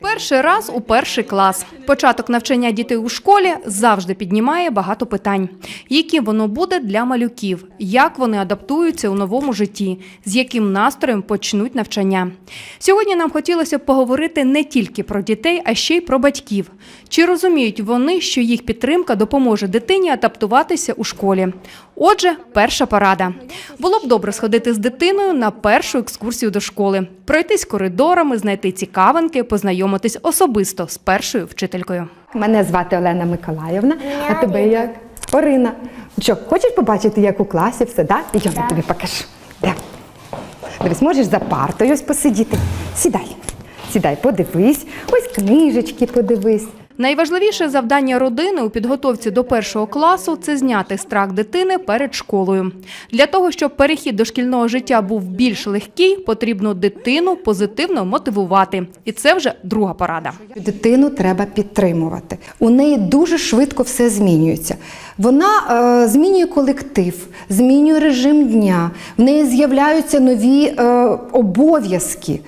Перший раз у перший клас. Початок навчання дітей у школі завжди піднімає багато питань. Яким воно буде для малюків? Як вони адаптуються у новому житті? З яким настроєм почнуть навчання? Сьогодні нам хотілося поговорити не тільки про дітей, а ще й про батьків. Чи розуміють вони, що їх підтримка допоможе дитині адаптуватися у школі? Отже, перша порада. Було б добре сходити з дитиною на першу екскурсію до школи, пройтись коридорами, знайти цікавинки, познайомитись особисто з першою вчителькою. Мене звати Олена Миколаївна, а тебе як? Орина. Що, хочеш побачити, як у класі все, да? І я тобі покажу. Да. Дивись, можеш за партою ось посидіти. Сідай. Сідай, подивись, ось книжечки подивись. Найважливіше завдання родини у підготовці до першого класу це зняти страх дитини перед школою. Для того, щоб перехід до шкільного життя був більш легкий, потрібно дитину позитивно мотивувати. І це вже друга порада. Дитину треба підтримувати. У неї дуже швидко все змінюється. Вона е, змінює колектив, змінює режим дня, в неї з'являються нові е, обов'язки.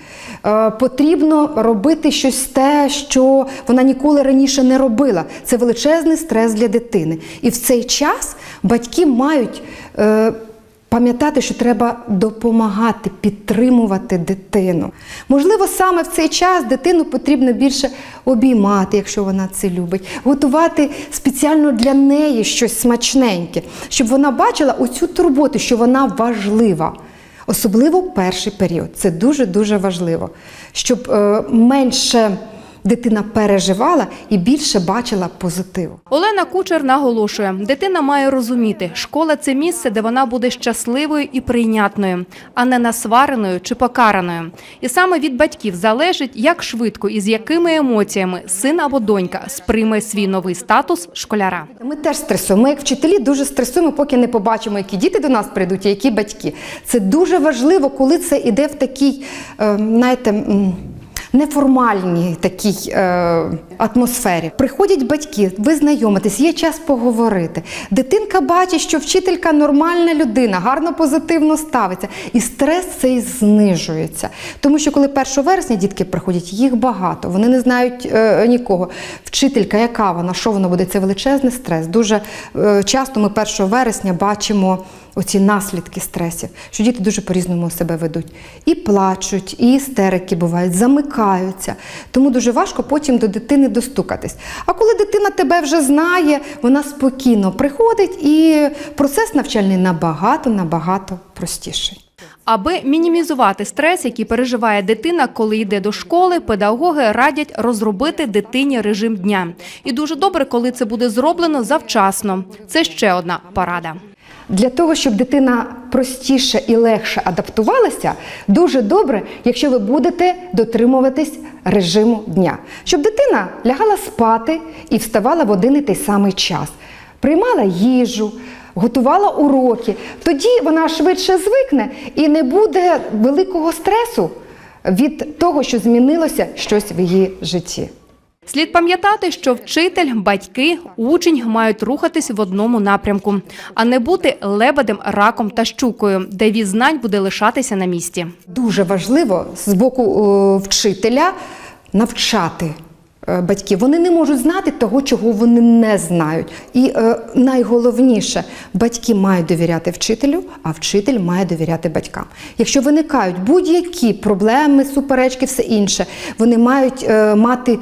Е, потрібно робити щось те, що вона ніколи раніше не робила. Це величезний стрес для дитини. І в цей час батьки мають. Е, Пам'ятати, що треба допомагати, підтримувати дитину. Можливо, саме в цей час дитину потрібно більше обіймати, якщо вона це любить, готувати спеціально для неї щось смачненьке, щоб вона бачила оцю турботу, що вона важлива. Особливо перший період. Це дуже-дуже важливо, щоб е, менше дитина переживала і більше бачила позитиву. Олена Кучер наголошує, дитина має розуміти, школа це місце, де вона буде щасливою і прийнятною, а не насвареною чи покараною. І саме від батьків залежить, як швидко і з якими емоціями син або донька сприйме свій новий статус школяра. Ми теж стресуємо. Ми як вчителі дуже стресуємо, поки не побачимо, які діти до нас прийдуть, і які батьки. Це дуже важливо, коли це йде в такій, е, знаєте. Неформальній такій е, атмосфері приходять батьки, ви знайомитесь, є час поговорити. Дитинка бачить, що вчителька нормальна людина, гарно позитивно ставиться, і стрес цей знижується. Тому що коли 1 вересня дітки приходять, їх багато, вони не знають е, нікого. Вчителька, яка вона, що вона буде? Це величезний стрес. Дуже е, часто ми 1 вересня бачимо оці наслідки стресів, що діти дуже по-різному себе ведуть. І плачуть, і істерики бувають, замикаються. Тому дуже важко потім до дитини достукатись. А коли дитина тебе вже знає, вона спокійно приходить, і процес навчальний набагато, набагато простіший. Аби мінімізувати стрес, який переживає дитина, коли йде до школи, педагоги радять розробити дитині режим дня. І дуже добре, коли це буде зроблено завчасно. Це ще одна порада. Для того, щоб дитина простіше і легше адаптувалася, дуже добре, якщо ви будете дотримуватись режиму дня. Щоб дитина лягала спати і вставала в один і той самий час, приймала їжу, готувала уроки. Тоді вона швидше звикне і не буде великого стресу від того, що змінилося щось в її житті. Слід пам'ятати, що вчитель, батьки, учень мають рухатись в одному напрямку, а не бути лебедем, раком та щукою, де від знань буде лишатися на місці. Дуже важливо з боку е, вчителя навчати е, батьків. Вони не можуть знати того, чого вони не знають. І е, найголовніше, батьки мають довіряти вчителю, а вчитель має довіряти батькам. Якщо виникають будь-які проблеми, суперечки, все інше, вони мають е, мати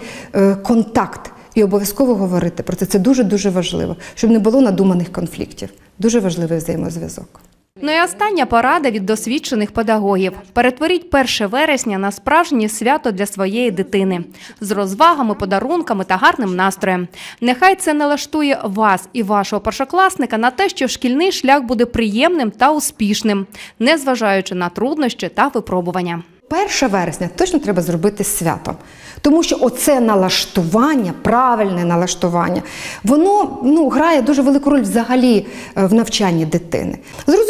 контакт. І обов'язково говорити про це. Це дуже дуже важливо, щоб не було надуманих конфліктів. Дуже важливий взаємозв'язок. Ну і остання порада від досвідчених педагогів: перетворіть 1 вересня на справжнє свято для своєї дитини з розвагами, подарунками та гарним настроєм. Нехай це налаштує вас і вашого першокласника на те, що шкільний шлях буде приємним та успішним, незважаючи на труднощі та випробування. 1 вересня точно треба зробити святом, тому що оце налаштування, правильне налаштування, воно ну, грає дуже велику роль взагалі е, в навчанні дитини.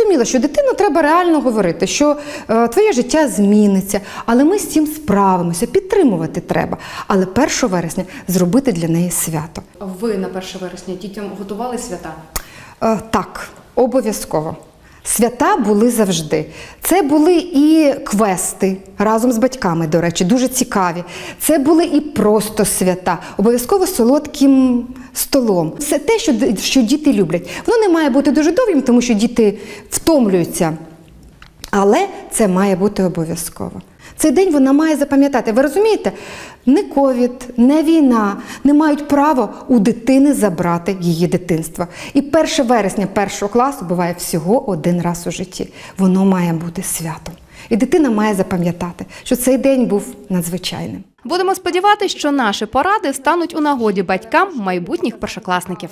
Зрозуміло, що дитину треба реально говорити, що е, твоє життя зміниться, але ми з цим справимося, підтримувати треба. Але 1 вересня зробити для неї свято. Ви на 1 вересня дітям готували свята? Е, так, обов'язково. Свята були завжди. Це були і квести разом з батьками, до речі, дуже цікаві. Це були і просто свята, обов'язково солодким столом. Все те, що, що діти люблять. Воно не має бути дуже довгим, тому що діти втомлюються. Але це має бути обов'язково. Цей день вона має запам'ятати. Ви розумієте? Не ковід, не війна не мають права у дитини забрати її дитинство. І 1 вересня першого класу буває всього один раз у житті. Воно має бути святом. І дитина має запам'ятати, що цей день був надзвичайним. Будемо сподіватися, що наші поради стануть у нагоді батькам майбутніх першокласників.